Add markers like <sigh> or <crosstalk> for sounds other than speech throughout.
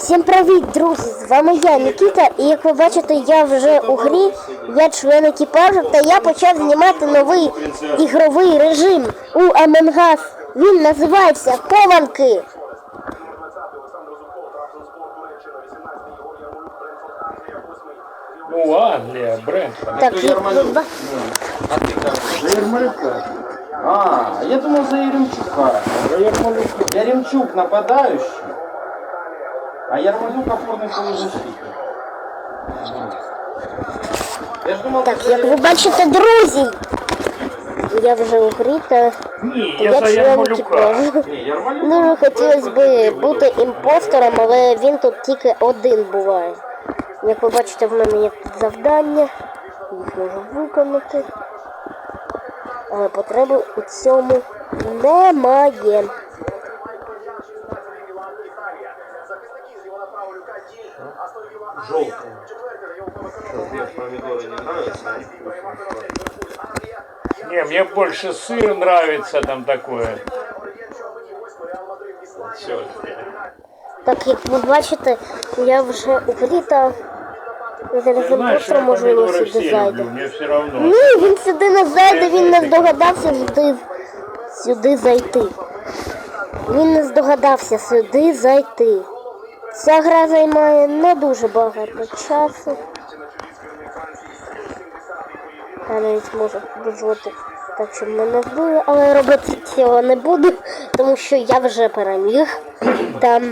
Всім привіт, друзі! З вами я, Нікіта, і як ви бачите, я вже у грі, я член екіпажу, та я почав знімати новий ігровий режим у Among Us. Він називається Хованки. Ну, Англія, Брентфорд. Так, як ви ба- За Ермолюка. А, я думал за Ярмолюка. Яремчук нападающий, а Ярмолюк опорный полузащитник. Я ж думал, так, як ви бачите, друзі, я вже у грі, та Ні, я я за член Ярмолюка. екіпажу. Ярмолюк. Дуже хотілося б бути імпостером, але він тут тільки один буває. Як ви бачите, в мене є тут завдання, їх можу виконати. Але потреби у цьому немає. Желтый. Без помидоры не нравится? Не, мне больше сыр нравится там такое. Все. Так як ви бачите, я вже у грі та зараз Знаешь, імпостером я можливо помидоры сюди все зайде. люблю, мне все равно. Ні, він сюди не зайде, він не здогадався сюди, сюди зайти. Він не здогадався сюди зайти. Ця гра займає не дуже багато часу. Я навіть можу дозволити так, щоб мене вбили, але робити цього не буду, тому що я вже переміг. Там.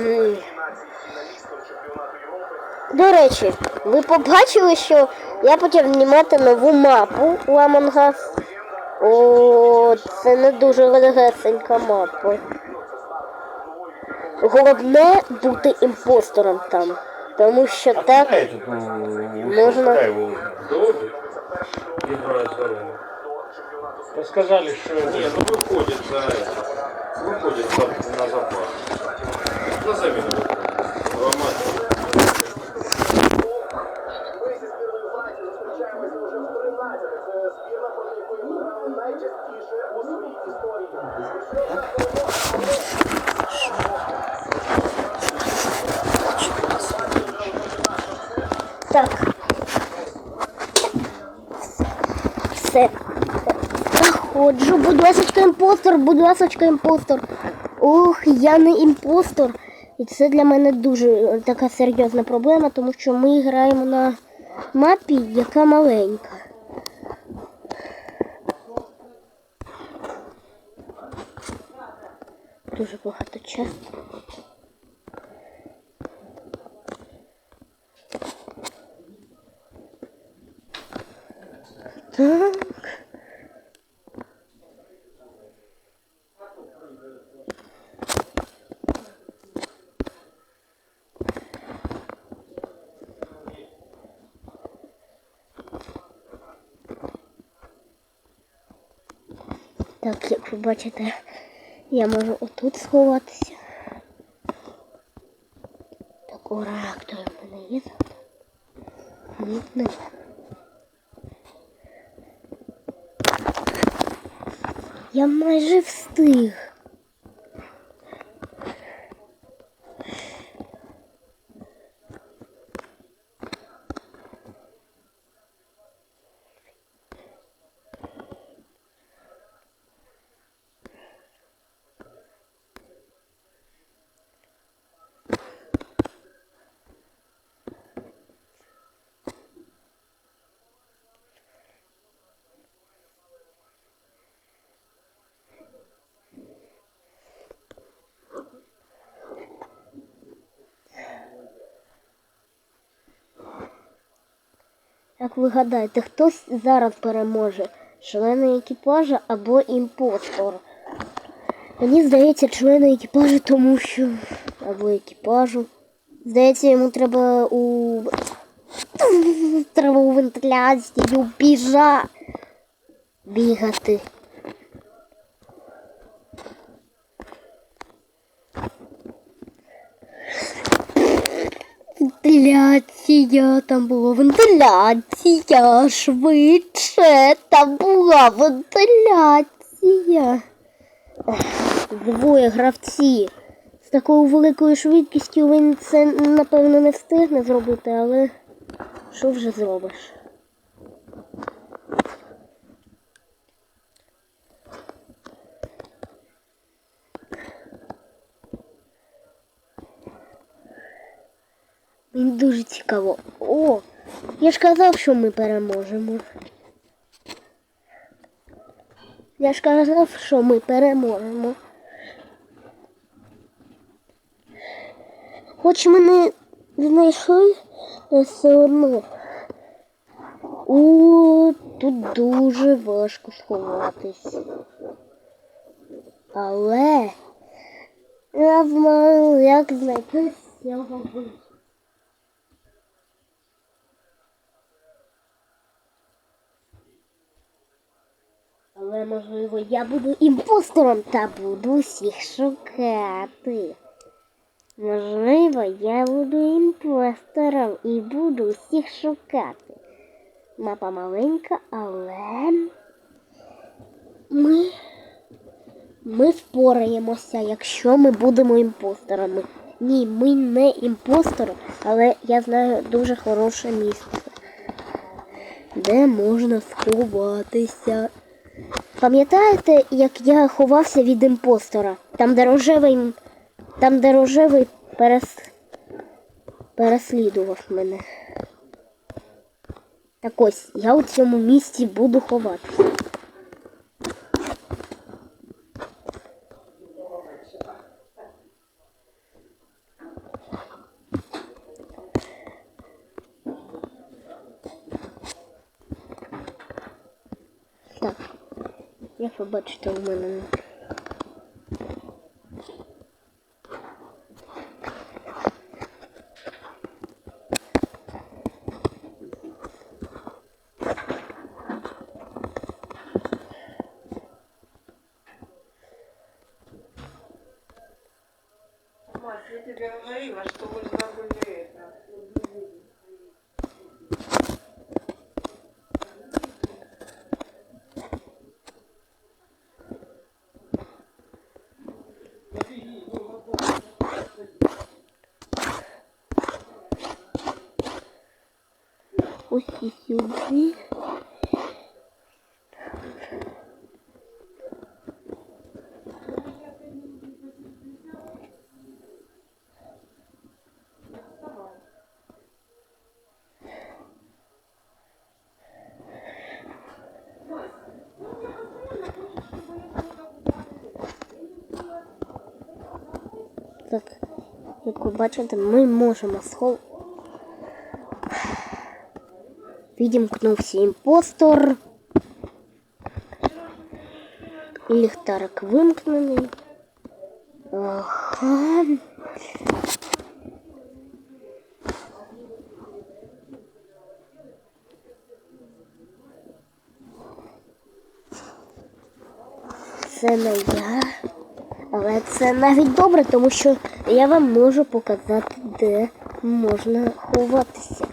До речі, ви побачили, що я почав знімати нову мапу у Among. О, це не дуже легесенька мапа. Головне бути імпостером там. Тому що так А этот, ну, Можно. куда его? Добби? Играет здорово. Да сказали, что Не, это... ну выходит за это. Выходит за- на запас. На замену Заходжу, будь ласочка, імпостер, будь ласочка, імпостер. Ох, я не імпостер. І це для мене дуже е, така серйозна проблема, тому що ми граємо на мапі, яка маленька. Дуже багато часу. Так. Так, як ви бачите, я можу отут сховатися. Такого реактора в мене є. Ні, не. Я майже встиг. Як ви гадаєте, хтось зараз переможе? Члени екіпажа або імпостор? Мені здається, члени екіпажу, тому що. Або екіпажу. Здається, йому треба у. Треба у вентиляцію біжа бігати. Вентиляція, там була вентиляція, швидше, там була вентиляція. Двоє гравці З такою великою швидкістю він це напевно не встигне зробити, але що вже зробиш? Мені дуже цікаво. О, я ж казав, що ми переможемо. Я ж казав, що ми переможемо. Хоч ми не знайшли, але все одно. О, тут дуже важко сховатись. Але я знаю, як знайти цього вийти. Але можливо я буду імпостером та буду всіх шукати. Можливо, я буду імпостером і буду всіх шукати. Мапа маленька, але ми, ми впораємося, якщо ми будемо імпостерами. Ні, ми не імпостери, але я знаю дуже хороше місце, де можна сховатися. Пам'ятаєте, як я ховався від імпостора? Там де рожевий, там де рожевий перес... переслідував мене. Так ось, я у цьому місці буду ховатися. Так, як ви бачите, у мене. Ось сюди. Так, як ви бачите, ми можемо схов... Відімкнувся імпостор. Ліхтарик вимкнений. Ага. Це не я. Але це навіть добре, тому що я вам можу показати, де можна ховатися.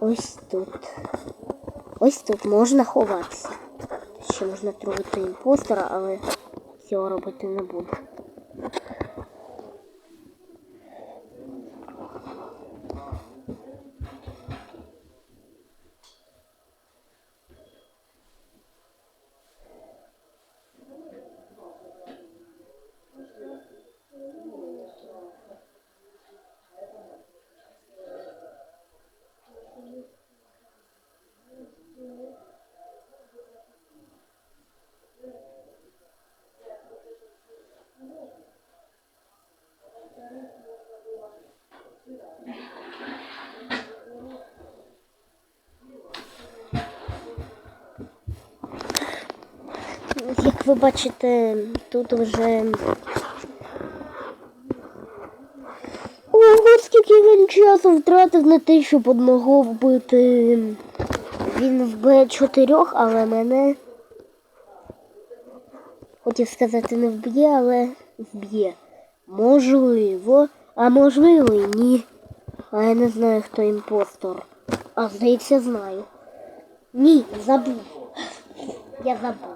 Ось тут. Ось тут можна ховатися. Ще можна трогати імпостера, але цього робити не буду. Ви бачите, тут вже. Ого, скільки він часу втратив на те, щоб одного вбити. Він вб'є чотирьох, але мене. Хотів сказати, не вб'є, але вб'є. Можливо, а можливо і ні. А я не знаю, хто імпостор. А здається, знаю. Ні, забув. Я забув.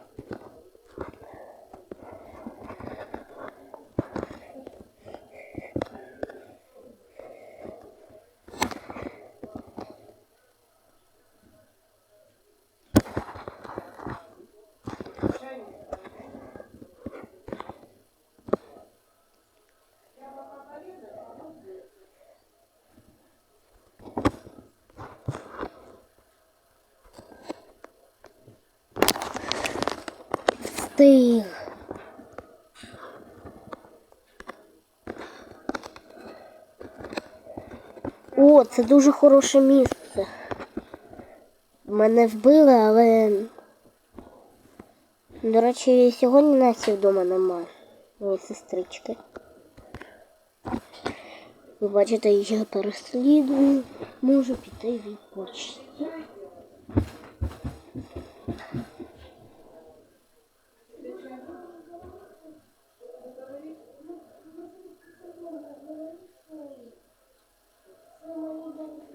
встиг. О, це дуже хороше місце. Мене вбили, але. До речі, сьогодні Насі вдома немає. Моєї сестрички. Ви бачите, я переслідую. Можу піти відпочити.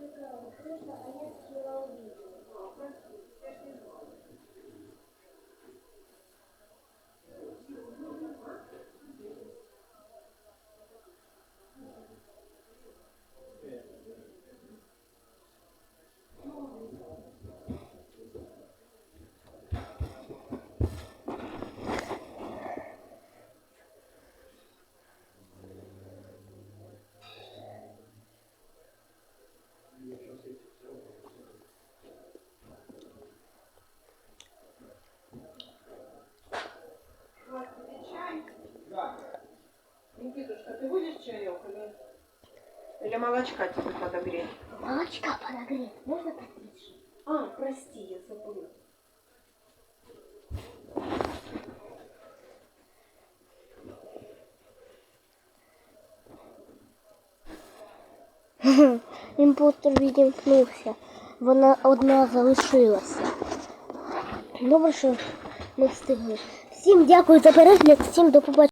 Никитушка, молочка тебе подогреть? Молочка подогреть. Можно потише? А, прости, я забыла. <laughs> Імпостер відімкнувся. Вона одна залишилася. Добре, що ми встигли. Всім дякую за перегляд, всім до побачення.